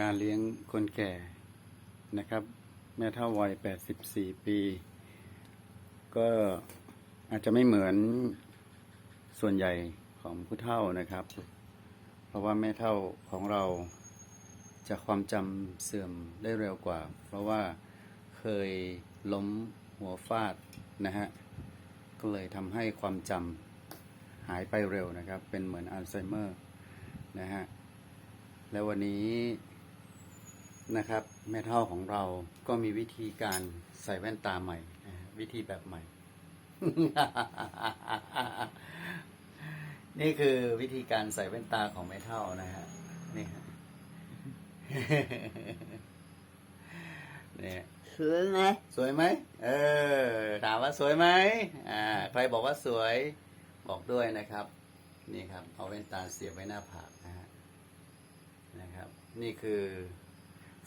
การเลี้ยงคนแก่นะครับ แม่เท่าวัย 84 ปี ก็อาจจะไม่เหมือนส่วนใหญ่ของผู้เฒ่านะครับ เพราะว่าแม่เท่าของเราจะความจำเสื่อมได้เร็วกว่า เพราะว่าเคยล้มหัวฟาดนะฮะ ก็เลยทำให้ความจำหายไปเร็วนะครับ เป็นเหมือนอัลไซเมอร์นะฮะ แล้ววันนี้ นะครับแม่เท่าของเราก็มีวิธีการใส่แว่นตาใหม่นะฮะวิธีแบบใหม่ นี่คือวิธีการใส่แว่นตาของแม่เท่านะฮะนี่ฮะเนี่ยสวยไหมสวยไหมเออ ถามว่าสวยไหมอ่า ใครบอกว่าสวยบอกด้วยนะครับ นี่ครับ เอาแว่นตาเสียบไว้หน้าผากนะฮะนะครับ นี่คือ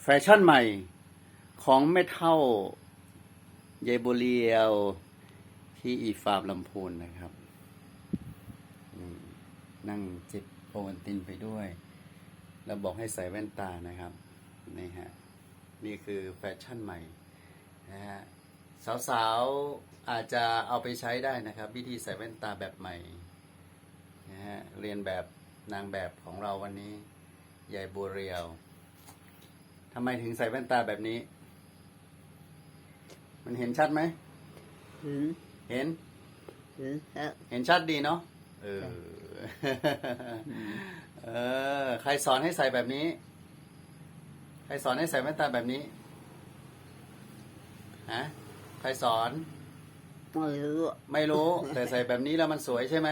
แฟชั่นใหม่ของแม่เท่ายายบุเรียวที่อีฟาร์มลำพูนนะครับ นั่งจิบโอวันตินไปด้วย แล้วบอกให้ใส่แว่นตานะครับ นี่ฮะ นี่คือแฟชั่นใหม่นะฮะสาวๆ อาจจะเอาไปใช้ได้นะครับ วิธีใส่แว่นตาแบบใหม่นะฮะเรียนแบบนางแบบของเราวันนี้ยายบัวเรียว ทำไมถึงใส่แว่นตาแบบนี้ มันเห็นชัดไหมถึงเห็นถึงแล้วเห็นชัดดีเนาะ เออ เออ ใครสอนให้ใส่แบบนี้ ใครสอนให้ใส่แว่นตาแบบนี้ ฮะ ใครสอน ไม่รู้ไม่รู้ แต่ใส่แบบนี้แล้วมันสวยใช่ไหม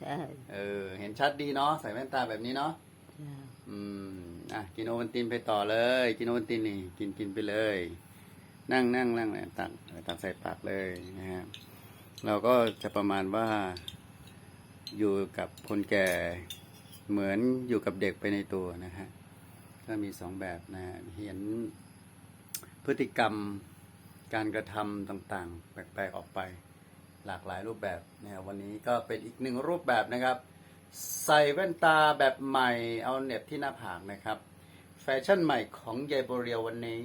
ใช่เออ เห็นชัดดีเนาะ ใส่แว่นตาแบบนี้เนาะ ใช่อืม อะกินโอวัลตินไปต่อเลย กินโอวัลตินนี่กินกินไปเลย นั่งนั่งนั่งเลยตักตักใส่ปากเลยนะฮะเราก็จะประมาณว่าอยู่กับคนแก่เหมือนอยู่กับเด็กไปในตัวนะฮะก็มีสองแบบนะฮะเห็นพฤติกรรมการกระทำต่างๆ แปลกๆออกไปหลากหลายรูปแบบนะครับวันนี้ก็เป็นอีกหนึ่งรูปแบบนะครับ ใส่แว่นตาแบบใหม่เอาเน็บที่หน้าผากนะครับ แฟชั่นใหม่ของยายโบเรียววันนี้